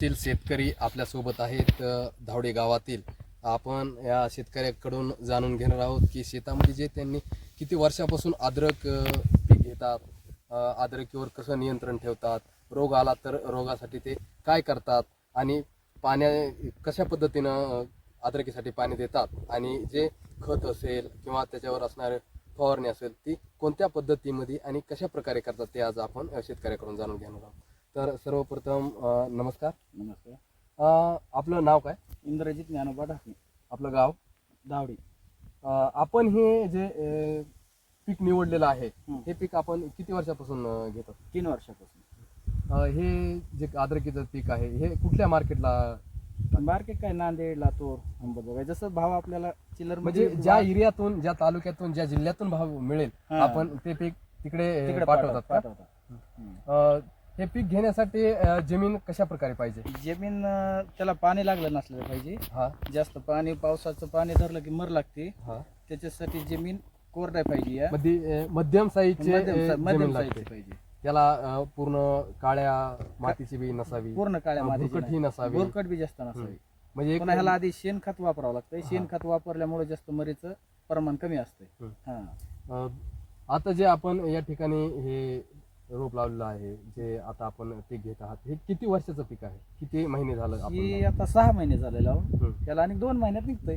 तील शेतकरी आपल्यासोबत आहेत धावडे गावातील. आपण या शेतकऱ्याकडून जाणून घेणार आहोत की शेतामध्ये जे त्यांनी किती वर्षापासून अद्रक पीक घेतात अद्रकीवर कसं नियंत्रण ठेवतात रोग आला तर रोगासाठी ते काय करतात आणि पाण्या कशा पद्धतीनं अद्रकीसाठी पाणी देतात आणि जे खत असेल किंवा त्याच्यावर असणारे फवारणी असेल ती कोणत्या पद्धतीमध्ये आणि कशा प्रकारे करतात ते आज आपण शेतकऱ्याकडून जाणून घेणार आहोत. तर सर्वप्रथम अ, नमस्कार. नमस्कार. अ, आपलं नाव काय? इंद्रजित ज्ञानोबा ढाकणे आपलं गाव? धावडी. अ, आपण हे जे अ, पीक निवडलेलं आहे हं. हे पीक आपण किती वर्षापासून अ, घेतो? तीन वर्षापासून. अ, हे जे अद्रकीचं पीक आहे हे कुठल्या मार्केटला मार्केट काय? नांदेड लातूर अंबाजोगाई. जसं भाव आपल्याला चिल्लर म्हणजे ज्या एरियातून ज्या तालुक्यातून ज्या जिल्ह्यातून भाव मिळेल हा. आपण ते पीक तिकडे अ, पाठवतात का? पाठवतात. हम्म. अ, हे पीक घेण्यासाठी अ, जमीन कशा प्रकारे पाहिजे? जमीन अं, त्याला पाणी लागलं नसलं पाहिजे. हा. जास्त पाणी पावसाचं पाणी धरलं की मर लागते. हा. त्याच्यासाठी जमीन कोरडा पाहिजे या. मध्ये अ, मध्यम साईजचे मध्यम अ, सा- मध्यम जमीन साईजची लागते पाहिजे. त्याला अ, पूर्ण काळ्या मातीची बी नसावी. पूर्ण काळ्या अं, मातीची भुरकट ही नाही. नसावी. भुरकट बी जास्त नसावी. म्हणजे एक पुन्हा ह्याला आधी शेणखत वापरावं लागतं. शेणखत वापरल्यामुळे जास्त मरीचं प्रमाण कमी असतंय. हम्म. हा. अ, आता जे आपण या ठिकाणी हे रोप लावलेलं आहे जे आता आपण पीक घेत आहात. हे किती वर्षाचं पीक आहे? किती महिने झालं आपण ही? आता सहा महिने झाले लावून हम्म, त्याला आणि दोन महिन्यात निघतंय.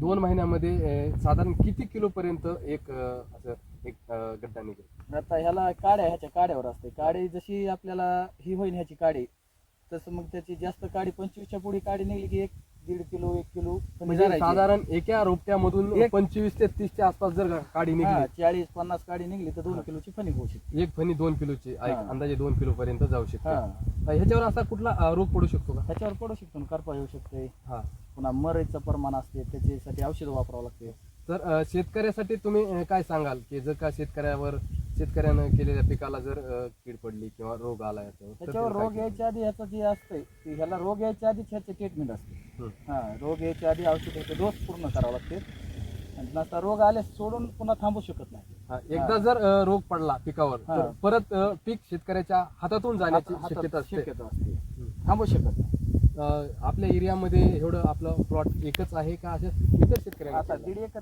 दोन महिन्यामध्ये अ, साधारण किती किलो पर्यंत एक अ, असं एक अ, गड्डा निघेल? आता ह्याला काड्या ह्याच्या काड्यावर असते. काडी जशी आपल्याला ही होईल ह्याची काडी तसं मग त्याची जास्त काडी पंचवीसच्या पुढे काडी निघली की एक दीड किलो एक किलो म्हणजे धरायची. साधारण एका रोपट्यामधून एक- पंचवीस ते तीसच्या आसपास जर काढी हा, निघली. चाळीस पन्नास काडी निघली तर दोन. किलोची फणी होऊ शकते. एक फणी दोन किलोची हा. अंदाजे दोन किलो पर्यंत जाऊ शकते. हा. ह्याच्यावर असा कुठला अ, रोग पडू शकतो का? त्याच्यावर पडू शकतो ना, करपा येऊ शकते. हा. पुन्हा मरीचं प्रमाण असते त्याच्यासाठी औषध वापरावं लागते. तर अ, शेतकऱ्यासाठी तुम्ही अ, काय सांगाल? की जर का शेतकऱ्यावर शेतकऱ्यानं केलेल्या पिकाला जर अ, कीड पडली किंवा रोग आला याच्यावर तर त्याच्यावर रोग काय यायच्या आधी ह्याचं जे असतंय की ह्याला रोग यायच्या आधीच ह्याचे ट्रीटमेंट असते. हा. रोग यायच्या आधी औषध ह्याचे डोस पूर्ण करावं लागते. आणि रोग आले सोडून पुन्हा थांबू शकत नाही. हा, एकदा जर अ, रोग पडला पिकावर हा. तर परत अ, पीक शेतकऱ्याच्या हातातून जाण्याची हातात- शक्यता असते. शक्यता असते. थांबू शकत नाही. अ, आपल्या एरियामध्ये एवढं आपलं प्लॉट एकच आहे का अशा इतर शेतकऱ्यांना आता दीड एकर